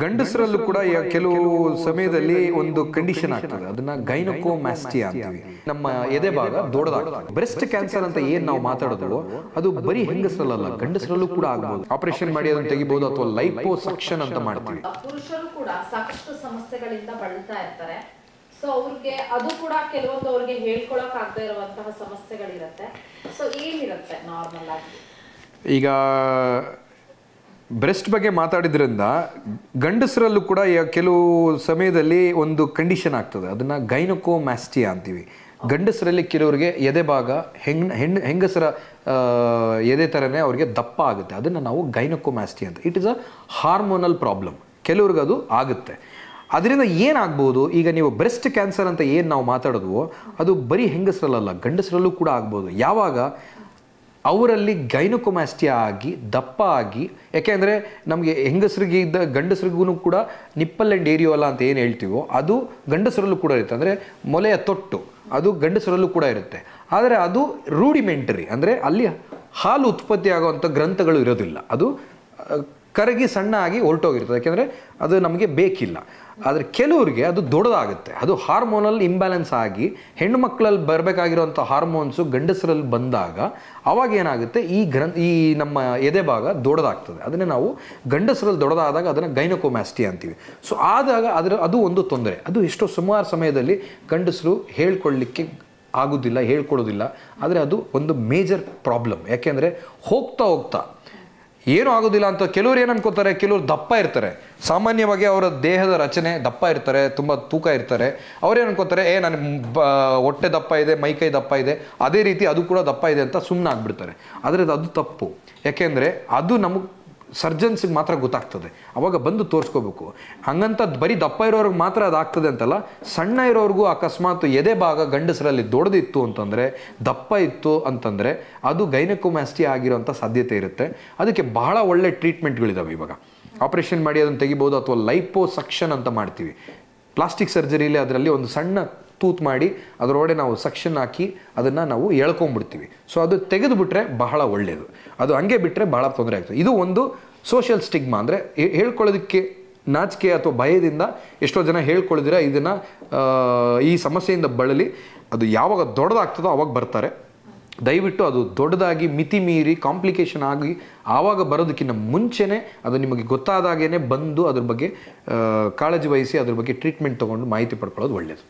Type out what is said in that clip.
ಗಂಡಸರಲ್ಲೂ ಕೂಡ ಕೆಲವು ಸಮಯದಲ್ಲಿ ಒಂದು ಕಂಡೀಷನ್ ಆಗ್ತದೆ. ಅದನ್ನ ಗೈನಕೋಮ್ಯಾಸ್ಟಿಯಾ ಅಂತೀವಿ. ನಮ್ಮ ಎದೆ ಭಾಗ ದೊಡ್ಡದಾಗ್ತದೆ. ಬ್ರೆಸ್ಟ್ ಕ್ಯಾನ್ಸರ್ ಅಂತ ಏನ್ ನಾವು ಮಾತಾಡೋದು ಅದು ಬರೀ ಹೆಂಗಸರಲ್ಲ ಗಂಡಸರಲ್ಲೂ ಕೂಡ ಆಗ್ಬೋದು. ಆಪರೇಷನ್ ಮಾಡಿ ಅದನ್ನ ತೆಗಿಬಹುದು ಅಥವಾ ಲೈಪೋ ಸಕ್ಷನ್ ಅಂತ ಮಾಡ್ತೀವಿ. ಪುರುಷರು ಕೂಡ ಸಾಕಷ್ಟು ಸಮಸ್ಯೆಗಳಿಂದ ಬಳಲ್ತಾ ಇರ್ತಾರೆ. ಸೊ ಅವ್ರಿಗೆ ಅದು ಕೂಡ ಕೆಲವೊಂದು ಅವ್ರಿಗೆ ಹೇಳ್ಕೊಳಕ್ ಆಗದೆ ಇರುವಂತಹ ಸಮಸ್ಯೆಗಳಿರುತ್ತೆ. ಸೊ ಏನಿರುತ್ತೆ ನಾರ್ಮಲ್ ಆಗಿ? ಈಗ ಬ್ರೆಸ್ಟ್ ಬಗ್ಗೆ ಮಾತಾಡಿದ್ರಿಂದ ಗಂಡಸರಲ್ಲೂ ಕೂಡ ಕೆಲವು ಸಮಯದಲ್ಲಿ ಒಂದು ಕಂಡೀಷನ್ ಆಗ್ತದೆ. ಅದನ್ನ ಗೈನಕೋಮ್ಯಾಸ್ಟಿಯಾ ಅಂತೀವಿ. ಗಂಡಸರಲ್ಲಿ ಕೆಲವರಿಗೆ ಎದೆ ಭಾಗ ಹೆಣ್ ಹೆಣ್ಣು, ಹೆಂಗಸರ ಎದೆ ಥರನೇ ಅವರಿಗೆ ದಪ್ಪ ಆಗುತ್ತೆ. ಅದನ್ನು ನಾವು ಗೈನಕೋಮ್ಯಾಸ್ಟಿ ಅಂತ. It is a hormonal problem ಕೆಲವ್ರಿಗೆ ಅದು ಆಗುತ್ತೆ. ಅದರಿಂದ ಏನಾಗ್ಬೋದು? ಈಗ ನೀವು ಬ್ರೆಸ್ಟ್ ಕ್ಯಾನ್ಸರ್ ಅಂತ ಏನು ನಾವು ಮಾತಾಡೋದು ಅದು ಬರೀ ಹೆಂಗಸರಲ್ಲ ಗಂಡಸರಲ್ಲೂ ಕೂಡ ಆಗ್ಬೋದು. ಯಾವಾಗ? ಅವರಲ್ಲಿ ಗೈನಕೊಮ್ಯಾಸ್ಟಿಯಾ ಆಗಿ, ದಪ್ಪ ಆಗಿ ಯಾಕೆಂದರೆ ನಮಗೆ ಹೆಂಗಸರಿಗೆ ಇದ್ದ ಗಂಡಸರಿಗೂ ಕೂಡ ನಿಪ್ಪಲ್ ಆ್ಯಂಡ್ ಏರಿಯೋಲ ಅಂತ ಏನು ಹೇಳ್ತೀವೋ, ಅದು ಗಂಡಸರಲ್ಲೂ ಕೂಡ ಇರುತ್ತೆ. ಅಂದರೆ ಮೊಲೆಯ ತೊಟ್ಟು, ಅದು ಗಂಡಸರಲ್ಲೂ ಕೂಡ ಇರುತ್ತೆ. ಆದರೆ ಅದು ರೂಡಿಮೆಂಟರಿ ಅಂದರೆ ಅಲ್ಲಿ ಹಾಲು ಉತ್ಪತ್ತಿ ಆಗುವಂಥ ಗ್ರಂಥಗಳು ಇರೋದಿಲ್ಲ. ಅದು ಕರಗಿ ಸಣ್ಣ ಆಗಿ ಹೊರಟೋಗಿರ್ತದೆ ಯಾಕೆಂದರೆ ಅದು ನಮಗೆ ಬೇಕಿಲ್ಲ. ಆದರೆ ಕೆಲವರಿಗೆ ಅದು ದೊಡ್ಡದಾಗುತ್ತೆ. ಅದು ಹಾರ್ಮೋನಲ್ ಇಂಬ್ಯಾಲೆನ್ಸ್ ಆಗಿ ಹೆಣ್ಣು ಮಕ್ಕಳಲ್ಲಿ ಬರಬೇಕಾಗಿರುವಂಥ ಹಾರ್ಮೋನ್ಸು ಗಂಡಸರಲ್ಲಿ ಬಂದಾಗ ಅವಾಗ ಏನಾಗುತ್ತೆ? ಈ ಗ್ರಂಥ, ಈ ನಮ್ಮ ಎದೆ ಭಾಗ ದೊಡ್ಡದಾಗ್ತದೆ. ಅದನ್ನೇ ನಾವು ಗಂಡಸರಲ್ಲಿ ದೊಡ್ಡದಾದಾಗ ಅದನ್ನು ಗೈನಕೋಮ್ಯಾಸ್ಟಿ ಅಂತೀವಿ. ಸೊ, ಆದಾಗ ಅದರ, ಅದು ಒಂದು ತೊಂದರೆ. ಅದು ಎಷ್ಟೋ ಸುಮಾರು ಸಮಯದಲ್ಲಿ ಗಂಡಸರು ಹೇಳ್ಕೊಳ್ಳಿಕ್ಕೆ ಆಗೋದಿಲ್ಲ ಹೇಳ್ಕೊಡೋದಿಲ್ಲ ಆದರೆ ಅದು ಒಂದು ಮೇಜರ್ ಪ್ರಾಬ್ಲಮ್. ಯಾಕೆಂದರೆ ಹೋಗ್ತಾ ಹೋಗ್ತಾ ಏನೂ ಆಗೋದಿಲ್ಲ ಅಂತ ಕೆಲವ್ರು ಏನು ಅನ್ಕೋತಾರೆ ಕೆಲವ್ರು ದಪ್ಪ ಇರ್ತಾರೆ. ಸಾಮಾನ್ಯವಾಗಿ ಅವರ ದೇಹದ ರಚನೆ ದಪ್ಪ ಇರ್ತಾರೆ, ತುಂಬ ತೂಕ ಇರ್ತಾರೆ. ಅವ್ರೇನು ಅನ್ಕೋತಾರೆ ಏ ನನ್ನ ಬ- ಹೊಟ್ಟೆ ದಪ್ಪ ಇದೆ ಮೈಕೈ ದಪ್ಪ ಇದೆ, ಅದೇ ರೀತಿ ಅದು ಕೂಡ ದಪ್ಪ ಇದೆ ಅಂತ ಸುಮ್ಮನೆ ಆಗ್ಬಿಡ್ತಾರೆ. ಆದರೆ ಅದು ತಪ್ಪು. ಯಾಕೆಂದರೆ ಅದು ನಮಗೆ ಸರ್ಜನ್ಸಿಗೆ ಮಾತ್ರ ಗೊತ್ತಾಗ್ತದೆ. ಅವಾಗ ಬಂದು ತೋರಿಸ್ಕೋಬೇಕು. ಹಂಗಂತ ಬರೀ ದಪ್ಪ ಇರೋರ್ಗೆ ಮಾತ್ರ ಅದಾಗ್ತದೆ ಅಂತಲ್ಲ, ಸಣ್ಣ ಇರೋರಿಗೂ ಅಕಸ್ಮಾತ್ ಎದೆ ಭಾಗ ಗಂಡಸರಲ್ಲಿ ದೊಡ್ಡದಿತ್ತು ಅಂತಂದರೆ, ದಪ್ಪ ಇತ್ತು ಅಂತಂದರೆ, ಅದು ಗೈನಕೋಮ್ಯಾಸ್ಟಿ ಆಗಿರೋಂಥ ಸಾಧ್ಯತೆ ಇರುತ್ತೆ. ಅದಕ್ಕೆ ಬಹಳ ಒಳ್ಳೆ ಟ್ರೀಟ್ಮೆಂಟ್ಗಳಿದ್ದಾವೆ ಇವಾಗ. ಆಪರೇಷನ್ ಮಾಡಿ ಅದನ್ನು ತೆಗಿಬೋದು ಅಥವಾ ಲೈಪೋ ಸಕ್ಷನ್ ಅಂತ ಮಾಡ್ತೀವಿ. ಪ್ಲಾಸ್ಟಿಕ್ ಸರ್ಜರಿಲಿ ಅದರಲ್ಲಿ ಒಂದು ಸಣ್ಣ ತೂತ್ ಮಾಡಿ ಅದರೊಳಗೆ ನಾವು ಸಕ್ಷನ್ ಹಾಕಿ ಅದನ್ನು ನಾವು ಹೇಳ್ಕೊಂಬಿಡ್ತೀವಿ. ಸೊ ಅದು ತೆಗೆದುಬಿಟ್ರೆ ಬಹಳ ಒಳ್ಳೆಯದು ಅದು ಹಂಗೆ ಬಿಟ್ಟರೆ ಬಹಳ ತೊಂದರೆ ಆಗ್ತದೆ. ಇದು ಒಂದು ಸೋಷಿಯಲ್ ಸ್ಟಿಗ್ಮಾ ಅಂದರೆ ಹೇಳ್ಕೊಳ್ಳೋದಕ್ಕೆ ನಾಚಿಕೆ ಅಥವಾ ಭಯದಿಂದ ಎಷ್ಟೋ ಜನ ಹೇಳ್ಕೊಳ್ಳಿದ್ರೆ ಇದನ್ನು ಈ ಸಮಸ್ಯೆಯಿಂದ ಬಳಲಿ. ಅದು ಯಾವಾಗ ದೊಡ್ಡದಾಗ್ತದೋ ಅವಾಗ ಬರ್ತಾರೆ. ದಯವಿಟ್ಟು ಅದು ದೊಡ್ಡದಾಗಿ ಮಿತಿ ಮೀರಿ ಕಾಂಪ್ಲಿಕೇಶನ್ ಆಗಿ ಆವಾಗ ಬರೋದಕ್ಕಿಂತ ಮುಂಚೆನೇ ಅದು ನಿಮಗೆ ಗೊತ್ತಾದಾಗೇ ಬಂದು ಅದ್ರ ಬಗ್ಗೆ ಕಾಳಜಿ ವಹಿಸಿ ಅದ್ರ ಬಗ್ಗೆ ಟ್ರೀಟ್ಮೆಂಟ್ ತೊಗೊಂಡು ಮಾಹಿತಿ ಪಡ್ಕೊಳ್ಳೋದು ಒಳ್ಳೆಯದು